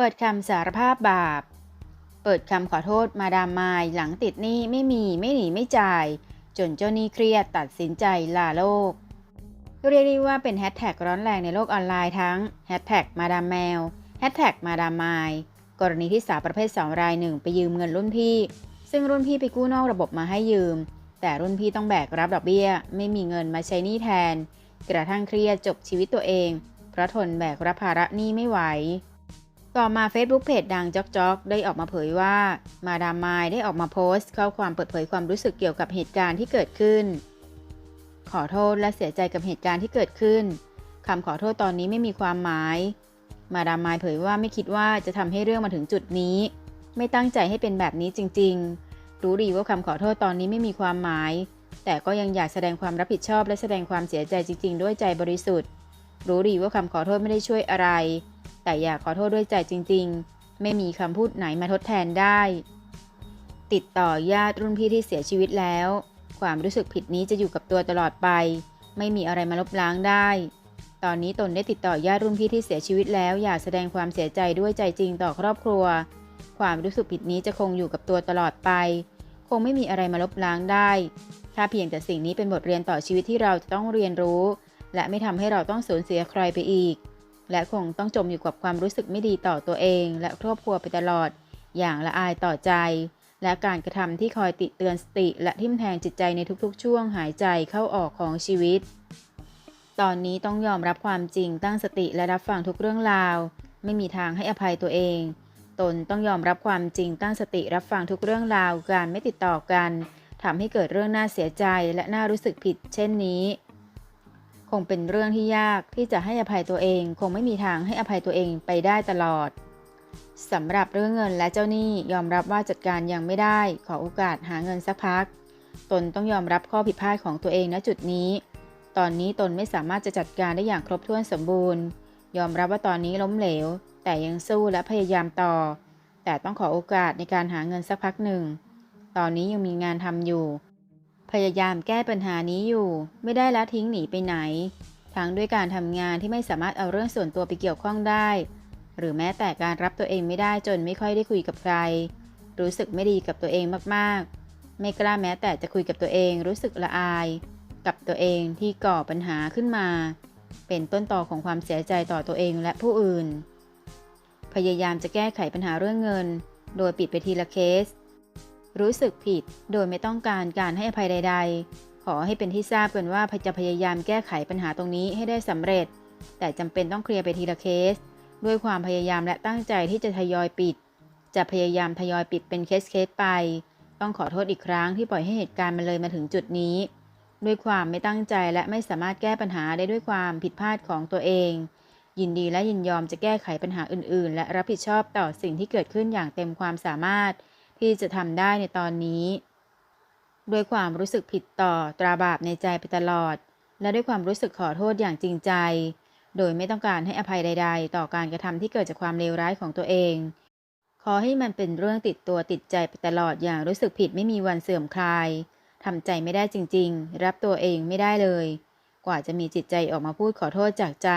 เปิดคำสารภาพบาป เปิดคำขอโทษมาดามมายหลังติดหนี้ไม่มีไม่หนีไม่จ่าย จนเจ้าหนี้เครียดตัดสินใจลาโลก เรียกได้ว่าเป็นแฮชแท็กร้อนแรงในโลกออนไลน์ทั้งแฮชแท็กมาดามแมวแฮชแท็กมาดามมายกรณีที่สาวประเภท2รายหนึ่งไปยืมเงินรุ่นพี่ ซึ่งรุ่นพี่ไปกู้นอกระบบมาให้ยืม แต่รุ่นพี่ต้องแบกรับดอกเบี้ย ไม่มีเงินมาใช้หนี้แทน กระทั่งเครียดจบชีวิตตัวเองเพราะทนแบกรับภาระหนี้ไม่ไหว ต่อมา Facebook เพจดังจอกจอกได้ออกมาเผยว่า มาดามมายได้ออกมาโพสต์ ข้อความเปิดเผยความรู้สึกเกี่ยวกับเหตุการณ์ที่เกิดขึ้น ขอโทษและเสียใจกับเหตุการณ์ที่เกิดขึ้นคำขอโทษตอนนี้ไม่มีความหมาย มาดามมายเผยว่าไม่คิดว่าจะทำให้เรื่องมาถึงจุดนี้ ไม่ตั้งใจให้เป็นแบบนี้จริง ๆ รู้ดีว่าคำขอโทษตอนนี้ไม่มีความหมาย แต่ก็ยังอยากแสดงความรับผิดชอบและแสดงความเสียใจจริง ๆ ด้วยใจบริสุทธิ์ รู้ดีว่าคำขอโทษไม่ได้ช่วยอะไร แต่อยากขอโทษด้วยใจจริง ๆ ไม่มีคำพูดไหนมาทดแทนได้ ติดต่อญาติรุ่นพี่ที่เสียชีวิตแล้ว ความรู้สึกผิดนี้จะอยู่กับตัวตลอดไป ไม่มีอะไรมาลบล้างได้ ตอนนี้ตนได้ติดต่อญาติรุ่นพี่ที่เสียชีวิตแล้ว อยากแสดงความเสียใจด้วยใจจริงต่อครอบครัว ความรู้สึกผิดนี้จะคงอยู่กับตัวตลอดไป คงไม่มีอะไรมาลบล้างได้ถ้าเพียงแต่สิ่งนี้เป็นบทเรียนต่อชีวิตที่เราจะต้องเรียนรู้ และไม่ทำให้เราต้องสูญเสียใครไปอีก และคงต้องจมอยู่กับความรู้สึกไม่ดีต่อตัวเอง และครอบครัวไปตลอด อย่างละอายต่อใจ และการกระทำที่คอยติเตือนสติ และทิ่มแทงจิตใจในทุกๆ ช่วงหายใจเข้าออกของชีวิต ตอนนี้ต้องยอมรับความจริงตั้งสติและรับฟังทุกเรื่องราว ไม่มีทางให้อภัยตัวเอง ตนต้องยอมรับความจริงตั้งสติรับฟังทุกเรื่องราวการไม่ติดต่อกันทำให้เกิดเรื่องน่าเสียใจและน่ารู้สึกผิด เช่นนี้ คงเป็นเรื่องที่ยากที่จะให้อภัยตัวเอง คงไม่มีทางให้อภัยตัวเองไปได้ตลอดสำหรับเรื่องเงินและเจ้าหนี้ยอมรับว่าจัดการยังไม่ได้ ขอโอกาสหาเงินสักพัก ตนต้องยอมรับข้อผิดพลาดของตัวเองณจุดนี้ ตอนนี้ตนไม่สามารถจะจัดการได้อย่างครบถ้วนสมบูรณ์ ยอมรับว่าตอนนี้ล้มเหลว แต่ยังสู้และพยายามต่อ แต่ต้องขอโอกาสในการหาเงินสักพักหนึ่ง ตอนนี้ยังมีงานทำอยู่ พยายามแก้ปัญหานี้อยู่ ไม่ได้ละทิ้งหนีไปไหน ทั้งด้วยการทำงานที่ไม่สามารถเอาเรื่องส่วนตัวไปเกี่ยวข้องได้ หรือแม้แต่การรับตัวเองไม่ได้จนไม่ค่อยได้คุยกับใคร รู้สึกไม่ดีกับตัวเองมากๆ ไม่กล้าแม้แต่จะคุยกับตัวเองรู้สึกละอาย กับตัวเองที่ก่อปัญหาขึ้นมา เป็นต้นต่อของความเสียใจต่อตัวเองและผู้อื่น พยายามจะแก้ไขปัญหาเรื่องเงิน โดยปิดไปทีละเคส รู้สึกผิดโดยไม่ต้องการการให้อภัยใด ๆ ขอให้เป็นที่ทราบกันว่าจะพยายามแก้ไขปัญหาตรงนี้ให้ได้สำเร็จ แต่จำเป็นต้องเคลียร์ไปทีละเคส ด้วยความพยายามและตั้งใจที่จะทยอยปิด จะพยายามทยอยปิดเป็นเคสเคสไป ต้องขอโทษอีกครั้งที่ปล่อยให้เหตุการณ์มันเลยมาถึงจุดนี้ ด้วยความไม่ตั้งใจและไม่สามารถแก้ปัญหาได้ด้วยความผิดพลาดของตัวเอง ยินดีและยินยอมจะแก้ไขปัญหาอื่น ๆ และรับผิดชอบต่อสิ่งที่เกิดขึ้นอย่างเต็มความสามารถ ที่จะทำได้ในตอนนี้ ด้วยความรู้สึกผิดต่อตราบาปในใจไปตลอด และด้วยความรู้สึกขอโทษอย่างจริงใจ โดยไม่ต้องการให้อภัยใด ๆ ต่อการกระทำที่เกิดจากความเลวร้ายของตัวเอง ขอให้มันเป็นเรื่องติดตัวติดใจไปตลอดอย่างรู้สึกผิดไม่มีวันเสื่อมคลายทำใจไม่ได้จริง ๆ รับตัวเองไม่ได้เลย กว่าจะมีจิตใจออกมาพูดขอโทษจากใจ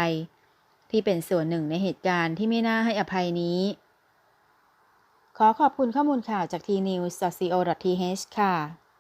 ที่เป็นส่วนหนึ่งในเหตุการณ์ที่ไม่น่าให้อภัยนี้ ขอขอบคุณข้อมูลข่าวจาก tnews.co.th ค่ะ